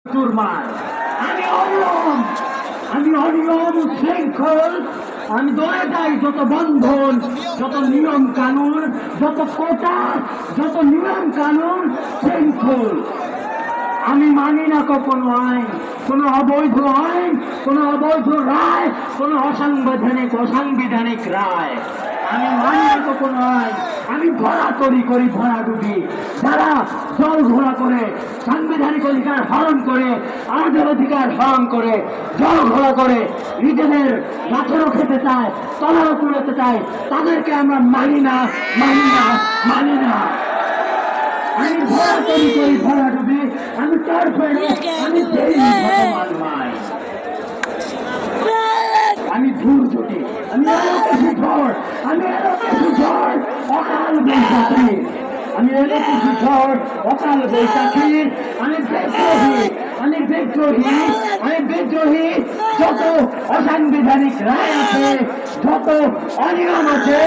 আমি অনিয়ম আমি অনিয়ম শৃঙ্খল আমি দৌড়ে যাই যত বন্ধন, যত নিয়ম কানুন, যত কোটা, যত নিয়ম কানুন শৃঙ্খল আমি মানি না কখনো আইন, কোনো অবৈধ আইন, কোনো অবৈধ রায়, কোনো অসাংবিধানিক অসাংবিধানিক রায়। আমি মানি না কখনো আইন আমি ভরা তরি করি ভরা ডুবি যারা জল ঘোলা করে, সাংবিধানিক অধিকার হরণ করে আমাদের অধিকার হরণ করে জল ঘোলা করে, নিজেদের গাছেরও খেতে চায়, তলারও তুলেতে চায়, তাদেরকে আমরা মানি না মানি না মানি না। আমি ভরা তৈরি করি ভরা ডুবি আমি তার আমি আমি ধূর জুটি আমি আমি অকাল বৈশাখী আমি এলোকেশি ঝড় অকাল বৈশাখী আমি বিদ্রোহী আমি বিদ্রোহী আমি বিদ্রোহী যত অসাংবিধানিক রায় আছে যত অনিয়ম আছে